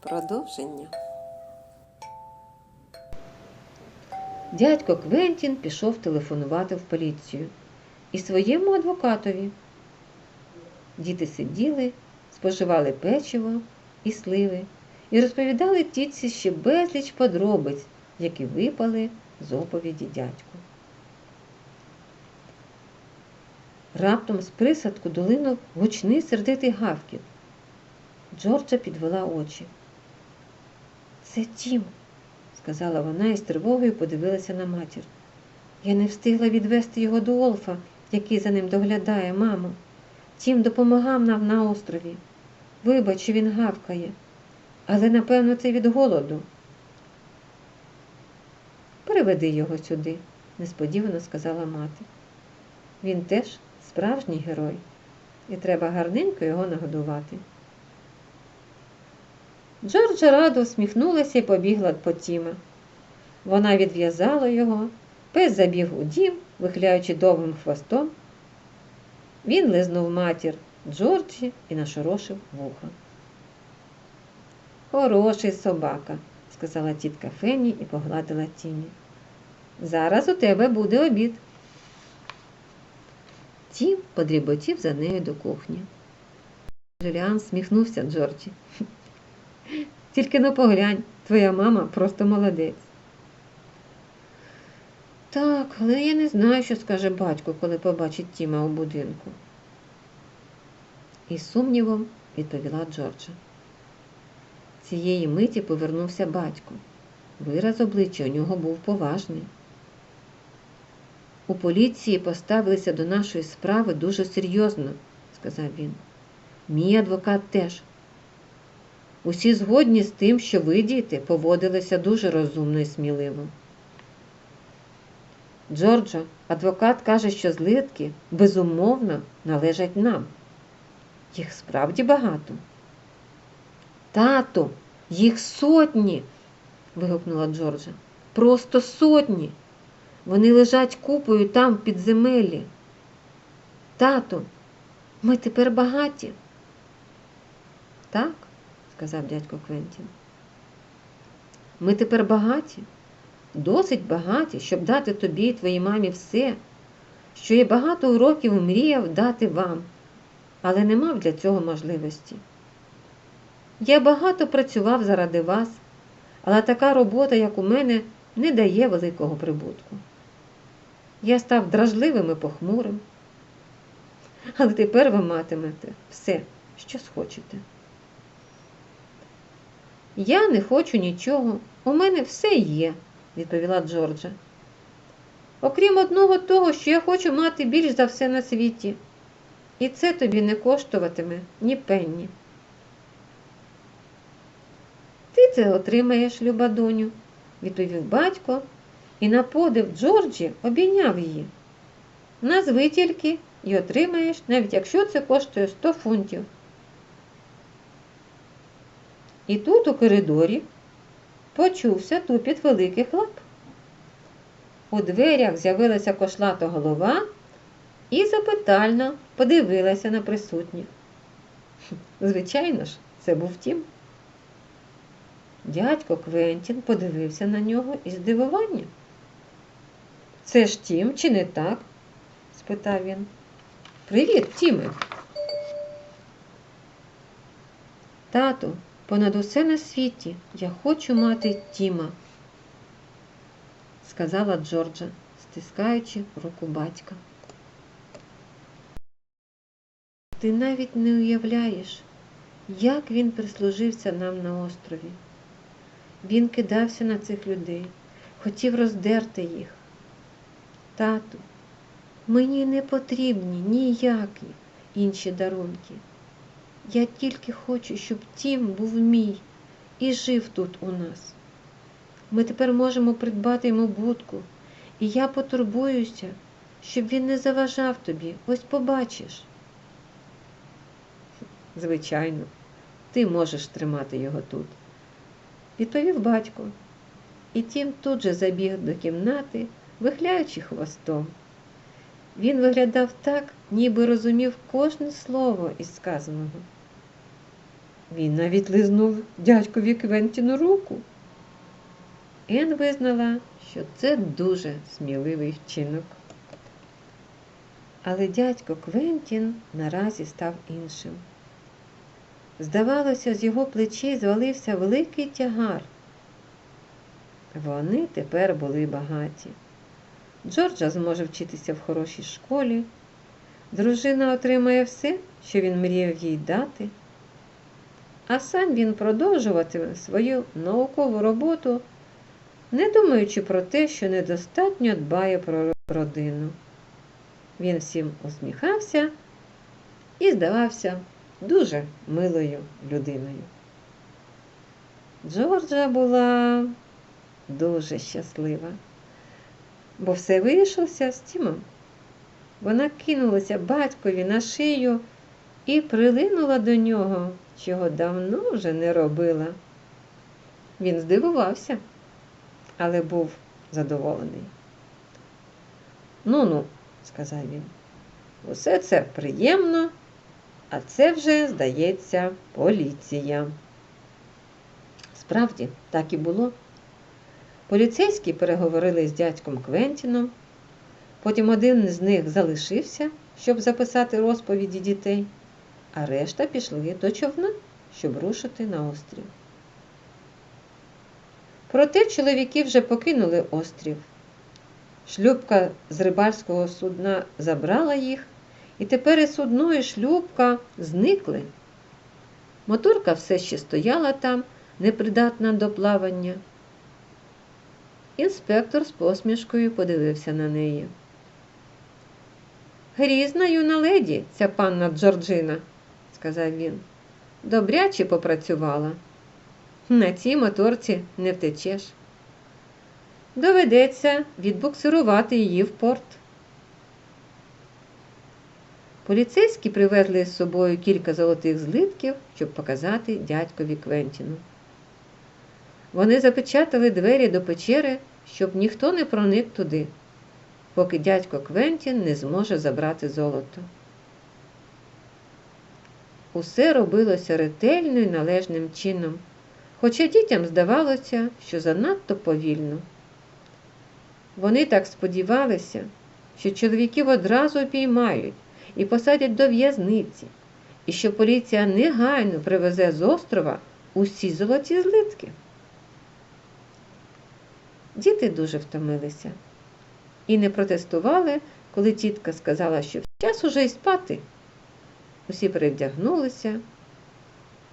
Продовження. Дядько Квентін пішов телефонувати в поліцію і своєму адвокатові. Діти сиділи, споживали печиво і сливи і розповідали тітці ще безліч подробиць, які випали з оповіді дядьку. Раптом з присадку долинув гучний сердитий гавкіт. Джорджа підвела очі. Це Тім, сказала вона і з тривогою подивилася на матір. Я не встигла відвести його до Олфа, який за ним доглядає, мамо. Тім допомагав нам на острові. Вибач, він гавкає, але напевно це від голоду. Переведи його сюди, несподівано сказала мати. Він теж справжній герой, і треба гарненько його нагодувати. Джорджа радо всміхнулася і побігла по Тіма. Вона відв'язала його, пес забіг у дім, вихляючи довгим хвостом. Він лизнув матір Джорджі і нашорошив вуха. Хороший собака, сказала тітка Фенні і погладила Тімі. Зараз у тебе буде обід. Тім подріботів за нею до кухні. Джуліан сміхнувся Джорджі. Тільки ну поглянь, твоя мама просто молодець. Так, але я не знаю, що скаже батько, коли побачить Тіма у будинку. Із сумнівом відповіла Джорджа. Цієї миті повернувся батько. Вираз обличчя у нього був поважний. У поліції поставилися до нашої справи дуже серйозно, сказав він. Мій адвокат теж. Усі згодні з тим, що ви, діти, поводилися дуже розумно і сміливо. Джорджо, адвокат каже, що злитки, безумовно, належать нам. Їх справді багато. Тату, їх сотні. вигукнула Джорджа. Просто сотні. Вони лежать купою там в підземеллі. Тату, ми тепер багаті. Так, сказав дядько Квентін. Ми тепер багаті, досить багаті, щоб дати тобі і твоїй мамі все, що я багато років мріяв дати вам, але не мав для цього можливості. Я багато працював заради вас, але така робота, як у мене, не дає великого прибутку. Я став дражливим і похмурим. Але тепер ви матимете все, що схочете. Я не хочу нічого, у мене все є, відповіла Джорджа. Окрім одного того, що я хочу мати більш за все на світі, і це тобі не коштуватиме ні пенні. Ти це отримаєш, люба доню, відповів батько і на подив Джорджі обійняв її. Назви тільки і отримаєш, навіть якщо це коштує 100 фунтів. І тут у коридорі почувся тупіт великих лап. У дверях з'явилася кошлата голова і запитально подивилася на присутніх. Звичайно ж, це був Тім. Дядько Квентін подивився на нього із здивуванням. Це ж Тім, чи не так? спитав він. Привіт, Тіме. Тату, понад усе на світі я хочу мати Тіма, сказала Джорджа, стискаючи руку батька. Ти навіть не уявляєш, як він прислужився нам на острові. Він кидався на цих людей, хотів роздерти їх. Тату, мені не потрібні ніякі інші дарунки. Я тільки хочу, щоб Тім був мій і жив тут у нас. Ми тепер можемо придбати йому будку, і я потурбуюся, щоб він не заважав тобі. Ось побачиш. Звичайно, ти можеш тримати його тут, відповів батько. І Тім тут же забіг до кімнати, вихляючи хвостом. Він виглядав так, ніби розумів кожне слово із сказаного. Він навіть лизнув дядькові Квентіну руку. Ен визнала, що це дуже сміливий вчинок. Але дядько Квентін наразі став іншим. Здавалося, з його плечей звалився великий тягар. Вони тепер були багаті. Джорджа зможе вчитися в хорошій школі. Дружина отримає все, що він мріяв їй дати. А сам він продовжуватиме свою наукову роботу, не думаючи про те, що недостатньо дбає про родину. Він всім усміхався і здавався дуже милою людиною. Джорджа була дуже щаслива, бо все вирішилося з Тімом. Вона кинулася батькові на шию і прилинула до нього, чого давно вже не робила. Він здивувався, але був задоволений. Ну ну, сказав він, усе це приємно, а це вже, здається, поліція. Справді, так і було. Поліцейські переговорили з дядьком Квентіном. Потім один з них залишився, щоб записати розповіді дітей, а решта пішли до човна, щоб рушити на острів. Проте чоловіки вже покинули острів. Шлюбка з рибальського судна забрала їх, і тепер і судно, і шлюбка зникли. Моторка все ще стояла там, непридатна до плавання. Інспектор з посмішкою подивився на неї. Грізна юна леді, ця панна Джорджина, сказав він. Добряче попрацювала. На цій моторці не втечеш. Доведеться відбуксирувати її в порт. Поліцейські привезли з собою кілька золотих злитків, щоб показати дядькові Квентіну. Вони запечатали двері до печери, щоб ніхто не проник туди, поки дядько Квентін не зможе забрати золото. Усе робилося ретельно і належним чином, хоча дітям здавалося, що занадто повільно. Вони так сподівалися, що чоловіків одразу піймають і посадять до в'язниці, і що поліція негайно привезе з острова усі золоті злитки. Діти дуже втомилися і не протестували, коли тітка сказала, що час уже й спати. Усі перевдягнулися,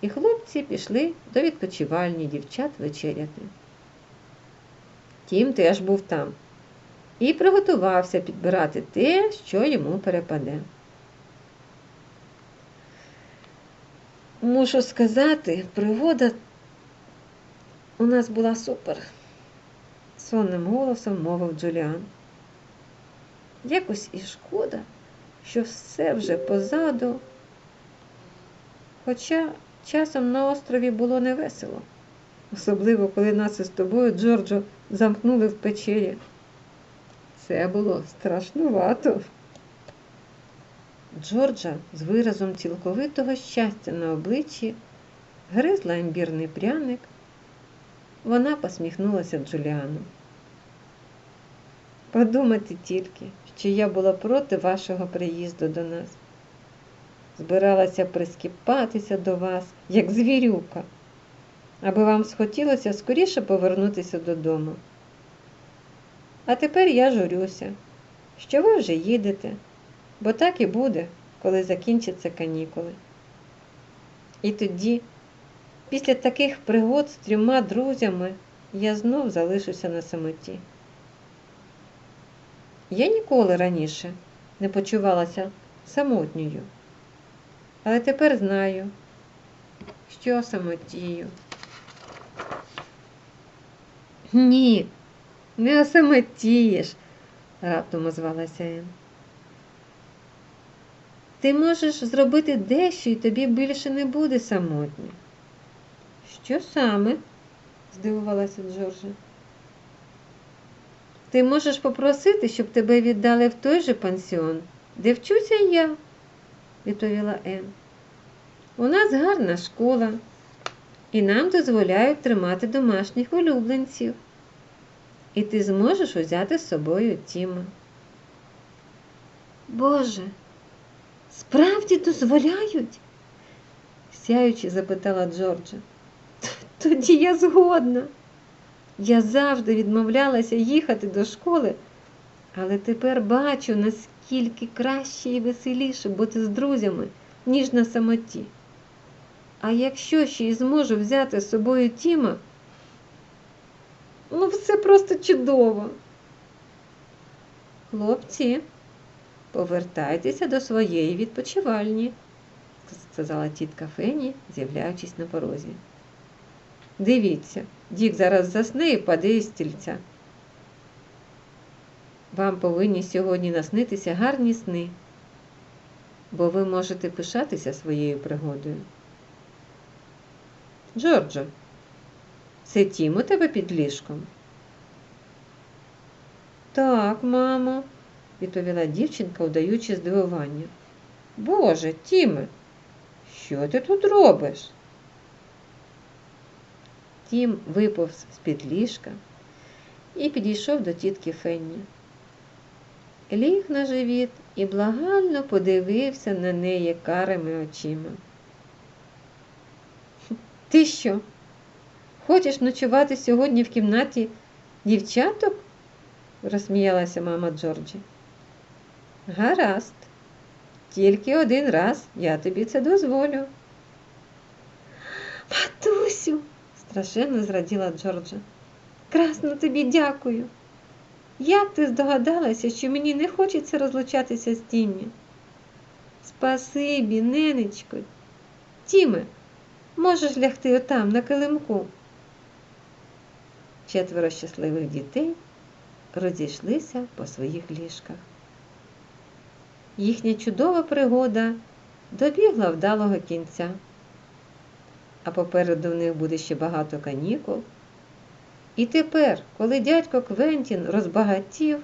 і хлопці пішли до відпочивальні дівчат вечеряти. Тім теж був там і приготувався підбирати те, що йому перепаде. Мушу сказати, пригода у нас була супер, сонним голосом мовив Джуліан. Якось і шкода, що все вже позаду, хоча часом на острові було невесело, особливо коли нас із тобою, Джорджо, замкнули в печері. Це було страшнувато. Джорджа з виразом цілковитого щастя на обличчі гризла імбірний пряник. Вона посміхнулася Джуліану. Подумати тільки, що я була проти вашого приїзду до нас. Збиралася прискіпатися до вас, як звірюка, аби вам схотілося скоріше повернутися додому. А тепер я журюся, що ви вже їдете, бо так і буде, коли закінчаться канікули. І тоді, після таких пригод з трьома друзями, я знов залишуся на самоті. Я ніколи раніше не почувалася самотньою, але тепер знаю, що самотію. Ні, не осамотієш, раптом озвалася Ен. Ти можеш зробити дещо і тобі більше не буде самотньо. Що саме? здивувалася Джорджа. Ти можеш попросити, щоб тебе віддали в той же пансіон, де вчуся я, відповіла Ен. У нас гарна школа, і нам дозволяють тримати домашніх улюбленців. І ти зможеш узяти з собою Тіма. Боже, справді дозволяють? сяючи запитала Джорджа. Тоді я згодна. Я завжди відмовлялася їхати до школи, але тепер бачу, наскільки краще і веселіше бути з друзями, ніж на самоті. А якщо ще й зможу взяти з собою Тіма, ну все просто чудово. Хлопці, повертайтеся до своєї відпочивальні, сказала тітка Фені, з'являючись на порозі. Дивіться, Дік зараз засне і паде із стільця. Вам повинні сьогодні наснитися гарні сни, бо ви можете пишатися своєю пригодою. Джорджо, це Тім у тебе під ліжком? Так, мамо, відповіла дівчинка, удаючи здивування. Боже, Тіме, що ти тут робиш? Тім виповз з-під ліжка і підійшов до тітки Фенні. Ліг на живіт і благально подивився на неї карими очима. Ти що? Хочеш ночувати сьогодні в кімнаті дівчаток? розсміялася мама Джорджі. Гаразд, тільки один раз я тобі це дозволю. Матусю, страшенно зраділа Джорджа. Красно тобі дякую. Як ти здогадалася, що мені не хочеться розлучатися з Тіммі? Спасибі, ненечко. Тіме, можеш лягти отам на килимку. Четверо щасливих дітей розійшлися по своїх ліжках. Їхня чудова пригода добігла вдалого кінця, а попереду в них буде ще багато канікул. І тепер, коли дядько Квентін розбагатів,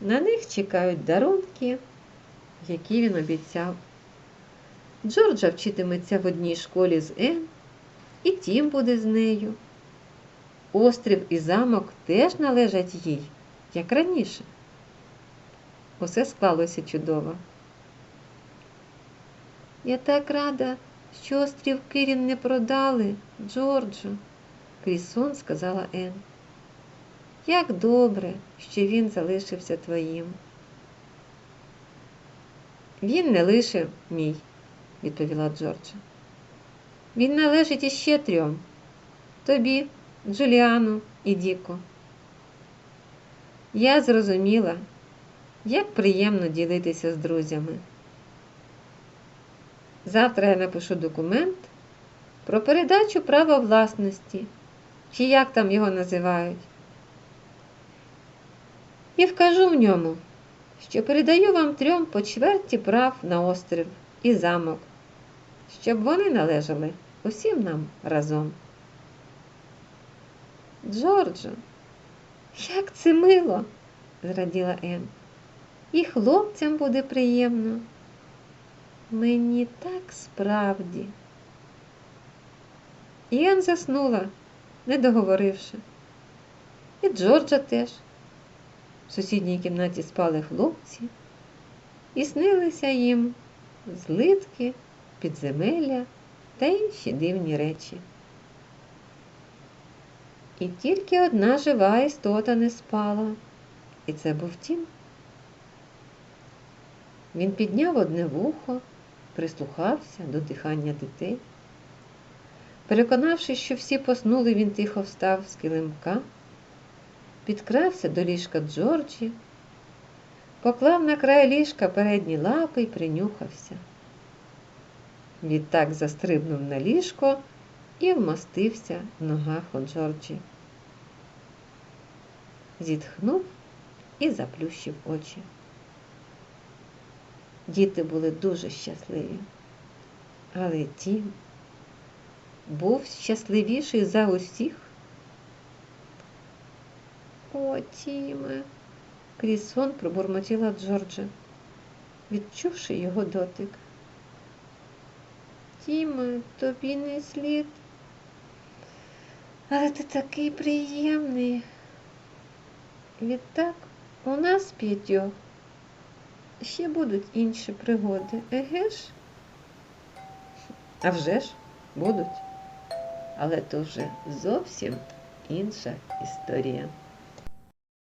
на них чекають дарунки, які він обіцяв. Джорджа вчитиметься в одній школі з Ен, і Тім буде з нею. Острів і замок теж належать їй, як раніше. Усе склалося чудово. Я так рада, що острів Кирін не продали, Джорджу, крізь сон сказала Ен. Як добре, що він залишився твоїм. Він не лише мій, відповіла Джорджа. Він належить іще трьом тобі, Джуліану і Діку. Я зрозуміла, як приємно ділитися з друзями. Завтра я напишу документ про передачу права власності, чи як там його називають. І вкажу в ньому, що передаю вам трьом по чверті прав на острів і замок, щоб вони належали усім нам разом. Джорджо, як це мило, зраділа Ен. І хлопцям буде приємно. Мені так справді. І Ен заснула, не договоривши. І Джорджа теж. В сусідній кімнаті спали хлопці, і снилися їм злитки, підземелля та інші дивні речі. І тільки одна жива істота не спала, і це був тім. Він підняв одне вухо, прислухався до дихання дітей. Переконавшись, що всі поснули, він тихо встав з килимка, підкрався до ліжка Джорджі, поклав на край ліжка передні лапи і принюхався. Відтак застрибнув на ліжко і вмостився в ногах у Джорджі. Зітхнув і заплющив очі. Діти були дуже щасливі, але Тім був щасливіший за усіх. О, Тіме, крізь сон пробурмотіла Джорджа, відчувши його дотик. Діма, тобі не слід. Але ти такий приємний. Відтак, у нас п'ятьох ще будуть інші пригоди, еге ж? А вже ж будуть. Але то вже зовсім інша історія.